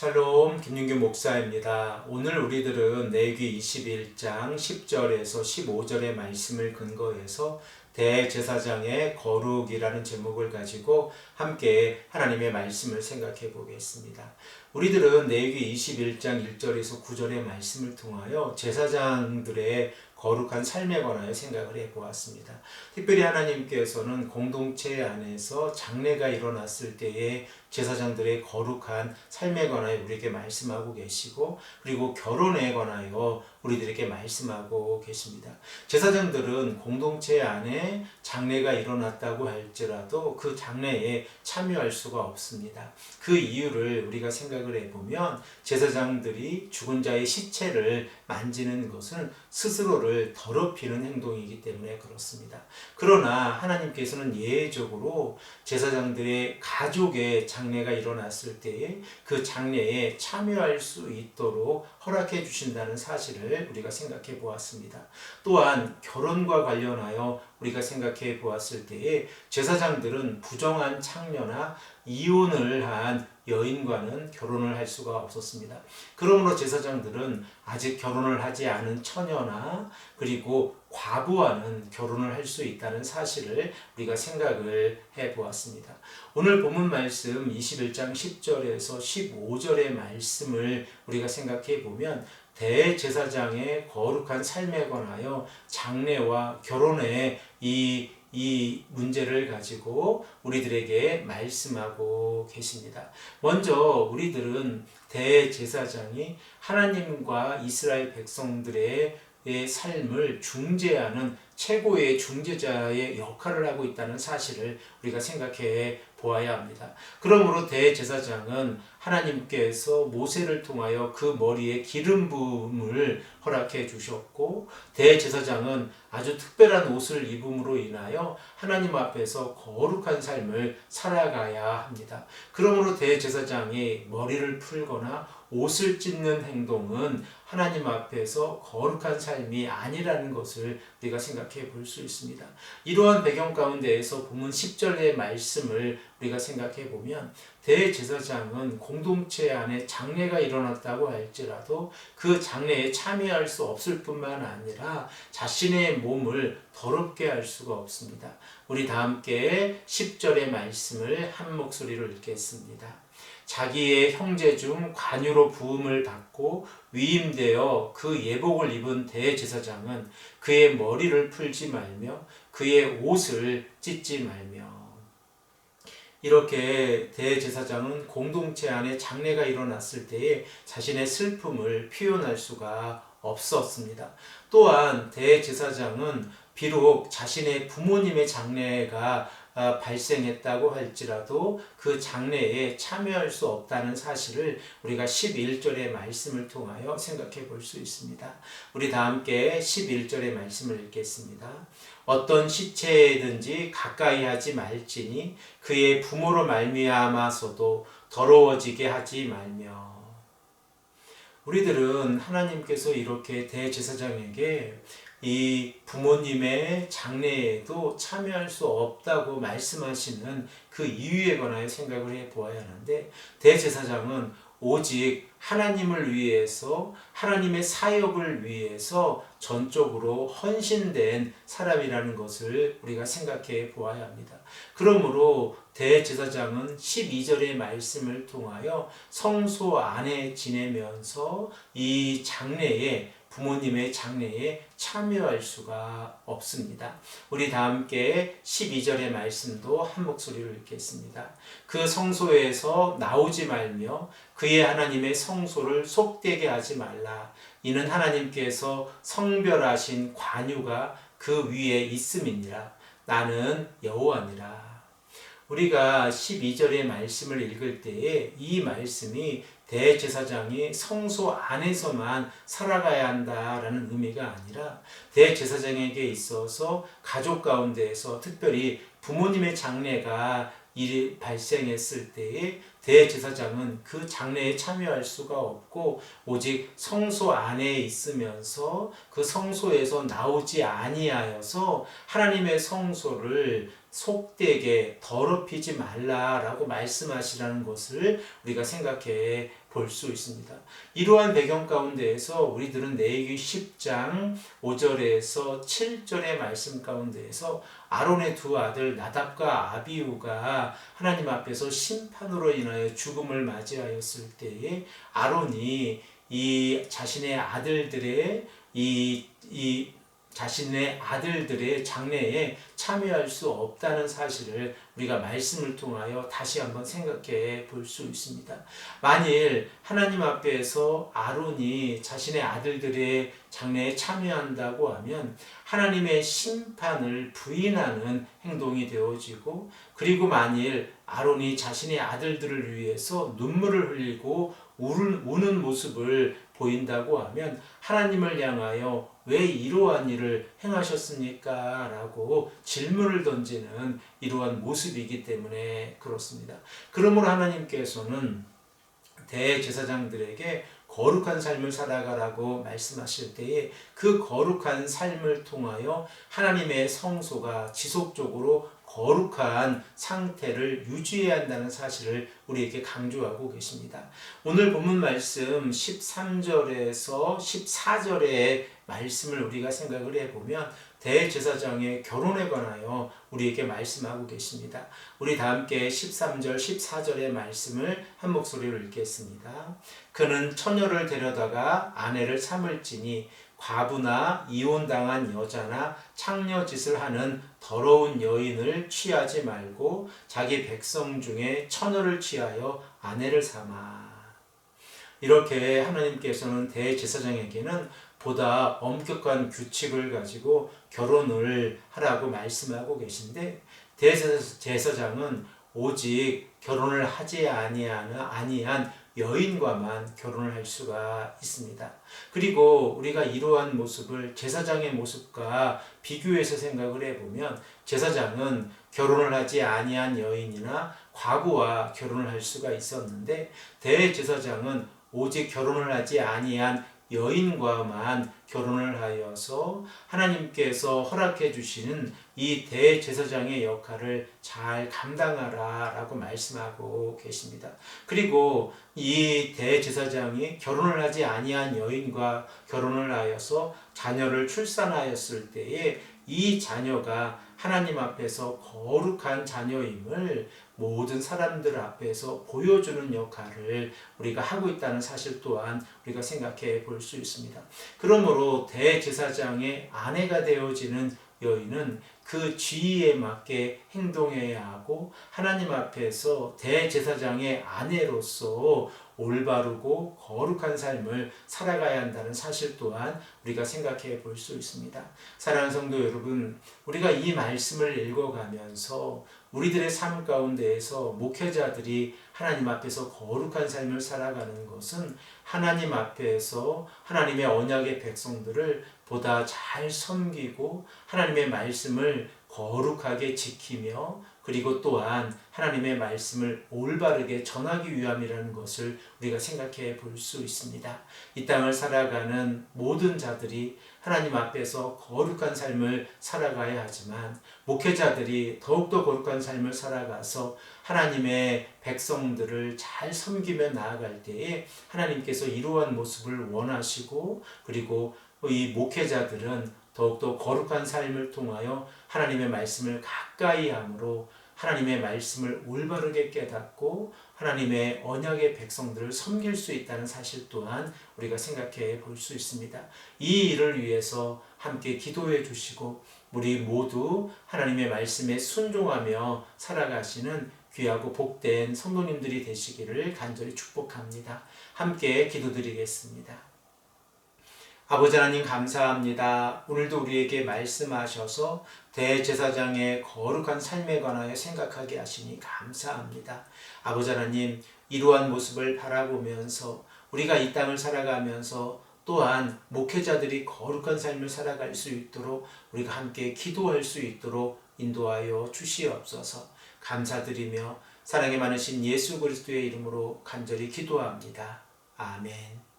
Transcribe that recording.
샬롬 김윤규 목사입니다. 오늘 우리들은 내귀 21장 10절에서 15절의 말씀을 근거해서 대제사장의 거룩이라는 제목을 가지고 함께 하나님의 말씀을 생각해 보겠습니다. 우리들은 내귀 21장 1절에서 9절의 말씀을 통하여 제사장들의 거룩한 삶에 관하여 생각을 해 보았습니다. 특별히 하나님께서는 공동체 안에서 장례가 일어났을 때에 제사장들의 거룩한 삶에 관하여 우리에게 말씀하고 계시고 그리고 결혼에 관하여 우리들에게 말씀하고 계십니다. 제사장들은 공동체 안에 장례가 일어났다고 할지라도 그 장례에 참여할 수가 없습니다. 그 이유를 우리가 생각을 해보면 제사장들이 죽은 자의 시체를 만지는 것은 스스로를 더럽히는 행동이기 때문에 그렇습니다. 그러나 하나님께서는 예외적으로 제사장들의 가족의 장례가 일어났을 때에 그 장례에 참여할 수 있도록 허락해 주신다는 사실을 우리가 생각해 보았습니다. 또한 결혼과 관련하여 우리가 생각해 보았을 때에 제사장들은 부정한 창녀나 이혼을 한 여인과는 결혼을 할 수가 없었습니다. 그러므로 제사장들은 아직 결혼을 하지 않은 처녀나 그리고 과부와는 결혼을 할 수 있다는 사실을 우리가 생각을 해 보았습니다. 오늘 본문 말씀 21장 10절에서 15절의 말씀을 우리가 생각해 보면 대제사장의 거룩한 삶에 관하여 장례와 결혼의 이, 이 문제를 가지고 우리들에게 말씀하고 계십니다. 먼저 우리들은 대제사장이 하나님과 이스라엘 백성들의 삶을 중재하는 최고의 중재자의 역할을 하고 있다는 사실을 우리가 생각해 보아야 합니다. 그러므로 대제사장은 하나님께서 모세를 통하여 그 머리에 기름 부음을 허락해 주셨고 대제사장은 아주 특별한 옷을 입음으로 인하여 하나님 앞에서 거룩한 삶을 살아가야 합니다. 그러므로 대제사장이 머리를 풀거나 옷을 찢는 행동은 하나님 앞에서 거룩한 삶이 아니라는 것을 우리가 생각해 볼 수 있습니다. 이러한 배경 가운데에서 본문 10절의 말씀을 우리가 생각해 보면 대제사장은 공동체 안에 장례가 일어났다고 할지라도 그 장례에 참여할 수 없을 뿐만 아니라 자신의 몸을 더럽게 할 수가 없습니다. 우리 다 함께 10절의 말씀을 한 목소리로 읽겠습니다. 자기의 형제 중 관유로 부음을 받고 위임되어 그 예복을 입은 대제사장은 그의 머리를 풀지 말며 그의 옷을 찢지 말며 이렇게 대제사장은 공동체 안에 장례가 일어났을 때에 자신의 슬픔을 표현할 수가 없었습니다. 또한 대제사장은 비록 자신의 부모님의 장례가 아, 발생했다고 할지라도 그 장례에 참여할 수 없다는 사실을 우리가 11절의 말씀을 통하여 생각해 볼 수 있습니다. 우리 다 함께 11절의 말씀을 읽겠습니다. 어떤 시체든지 가까이 하지 말지니 그의 부모로 말미암아서도 더러워지게 하지 말며 우리들은 하나님께서 이렇게 대제사장에게 이 부모님의 장례에도 참여할 수 없다고 말씀하시는 그 이유에 관하여 생각을 해 보아야 하는데 대제사장은 오직 하나님을 위해서 하나님의 사역을 위해서 전적으로 헌신된 사람이라는 것을 우리가 생각해 보아야 합니다. 그러므로 대제사장은 12절의 말씀을 통하여 성소 안에 지내면서 이 장례에 부모님의 장례에 참여할 수가 없습니다. 우리 다 함께 12절의 말씀도 한 목소리로 읽겠습니다. 그 성소에서 나오지 말며 그의 하나님의 성소를 속되게 하지 말라. 이는 하나님께서 성별하신 관유가 그 위에 있음이니라. 나는 여호와니라. 우리가 12절의 말씀을 읽을 때에 이 말씀이 대제사장이 성소 안에서만 살아가야 한다라는 의미가 아니라 대제사장에게 있어서 가족 가운데에서 특별히 부모님의 장례가 일이 발생했을 때에 대제사장은 그 장례에 참여할 수가 없고 오직 성소 안에 있으면서 그 성소에서 나오지 아니하여서 하나님의 성소를 속되게 더럽히지 말라라고 말씀하시라는 것을 우리가 생각해 볼 수 있습니다. 이러한 배경 가운데에서 우리들은 내기 10장 5절에서 7절의 말씀 가운데에서 아론의 두 아들 나답과 아비우가 하나님 앞에서 심판으로 인하여 죽음을 맞이하였을 때에 아론이 이 자신의 아들들의 이, 이 자신의 아들들의 장래에 참여할 수 없다는 사실을 우리가 말씀을 통하여 다시 한번 생각해 볼 수 있습니다. 만일 하나님 앞에서 아론이 자신의 아들들의 장래에 참여한다고 하면 하나님의 심판을 부인하는 행동이 되어지고 그리고 만일 아론이 자신의 아들들을 위해서 눈물을 흘리고 우는 모습을 보인다고 하면 하나님을 향하여 왜 이러한 일을 행하셨습니까? 라고 질문을 던지는 이러한 모습이기 때문에 그렇습니다. 그러므로 하나님께서는 대제사장들에게 거룩한 삶을 살아가라고 말씀하실 때에 그 거룩한 삶을 통하여 하나님의 성소가 지속적으로 거룩한 상태를 유지해야 한다는 사실을 우리에게 강조하고 계십니다. 오늘 본문 말씀 13절에서 14절의 말씀을 우리가 생각을 해보면 대제사장의 결혼에 관하여 우리에게 말씀하고 계십니다. 우리 다 함께 13절, 14절의 말씀을 한 목소리로 읽겠습니다. 그는 처녀를 데려다가 아내를 삼을지니 과부나 이혼당한 여자나 창녀짓을 하는 더러운 여인을 취하지 말고 자기 백성 중에 처녀를 취하여 아내를 삼아. 이렇게 하나님께서는 대제사장에게는 보다 엄격한 규칙을 가지고 결혼을 하라고 말씀하고 계신데 대제사장은 오직 결혼을 하지 아니한 아니한 여인과만 결혼을 할 수가 있습니다. 그리고 우리가 이러한 모습을 제사장의 모습과 비교해서 생각을 해보면 제사장은 결혼을 하지 아니한 여인이나 과부와 결혼을 할 수가 있었는데 대제사장은 오직 결혼을 하지 아니한 여인과만 결혼을 하여서 하나님께서 허락해 주시는 이 대제사장의 역할을 잘 감당하라 라고 말씀하고 계십니다. 그리고 이 대제사장이 결혼을 하지 아니한 여인과 결혼을 하여서 자녀를 출산하였을 때에 이 자녀가 하나님 앞에서 거룩한 자녀임을 모든 사람들 앞에서 보여주는 역할을 우리가 하고 있다는 사실 또한 우리가 생각해 볼 수 있습니다. 그러므로 대제사장의 아내가 되어지는 여인은 그 지위에 맞게 행동해야 하고 하나님 앞에서 대제사장의 아내로서 올바르고 거룩한 삶을 살아가야 한다는 사실 또한 우리가 생각해 볼 수 있습니다. 사랑하는 성도 여러분, 우리가 이 말씀을 읽어가면서 우리들의 삶 가운데에서 목회자들이 하나님 앞에서 거룩한 삶을 살아가는 것은 하나님 앞에서 하나님의 언약의 백성들을 보다 잘 섬기고 하나님의 말씀을 거룩하게 지키며 그리고 또한 하나님의 말씀을 올바르게 전하기 위함이라는 것을 우리가 생각해 볼 수 있습니다. 이 땅을 살아가는 모든 자들이 하나님 앞에서 거룩한 삶을 살아가야 하지만 목회자들이 더욱더 거룩한 삶을 살아가서 하나님의 백성들을 잘 섬기며 나아갈 때에 하나님께서 이러한 모습을 원하시고 그리고 이 목회자들은 더욱더 거룩한 삶을 통하여 하나님의 말씀을 가까이 함으로 하나님의 말씀을 올바르게 깨닫고 하나님의 언약의 백성들을 섬길 수 있다는 사실 또한 우리가 생각해 볼 수 있습니다. 이 일을 위해서 함께 기도해 주시고 우리 모두 하나님의 말씀에 순종하며 살아가시는 귀하고 복된 성도님들이 되시기를 간절히 축복합니다. 함께 기도드리겠습니다. 아버지 하나님 감사합니다. 오늘도 우리에게 말씀하셔서 대제사장의 거룩한 삶에 관하여 생각하게 하시니 감사합니다. 아버지 하나님 이러한 모습을 바라보면서 우리가 이 땅을 살아가면서 또한 목회자들이 거룩한 삶을 살아갈 수 있도록 우리가 함께 기도할 수 있도록 인도하여 주시옵소서 감사드리며 사랑이 많으신 예수 그리스도의 이름으로 간절히 기도합니다. 아멘.